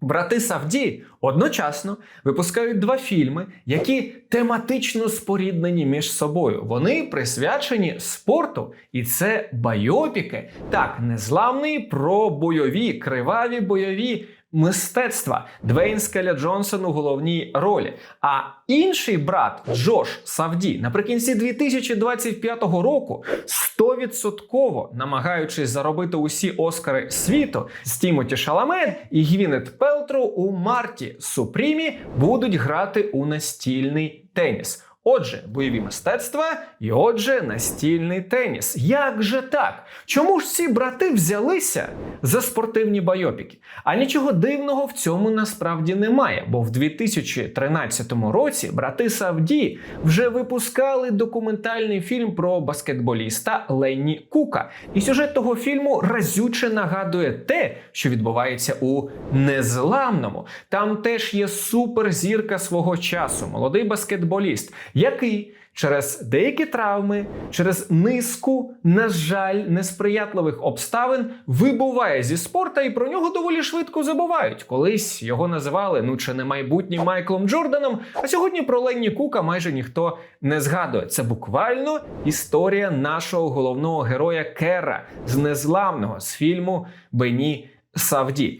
Брати Савді одночасно випускають два фільми, які тематично споріднені між собою. Вони присвячені спорту, і це байопіки. Так, незламний про бойові, криваві бойові мистецтва. Двейн Скеля Джонсон у головній ролі. А інший брат Джош Савді наприкінці 2025 року 100% намагаючись заробити усі Оскари світу з Тімоті Шаламен і Гвінет Пелтроу у Марті Супрімі будуть грати у настільний теніс. Отже, бойові мистецтва і отже, настільний теніс. Як же так? Чому ж ці брати взялися за спортивні байопіки? А нічого дивного в цьому насправді немає, бо в 2013 році брати Савді вже випускали документальний фільм про баскетболіста Ленні Кука. І сюжет того фільму разюче нагадує те, що відбувається у незламному. Там теж є суперзірка свого часу, молодий баскетболіст, який через деякі травми, через низку, на жаль, несприятливих обставин вибуває зі спорта, і про нього доволі швидко забувають. Колись його називали ну чи не майбутнім Майклом Джорданом. А сьогодні про Ленні Кука майже ніхто не згадує. Це буквально історія нашого головного героя Кера з незламного з фільму Бені Савді.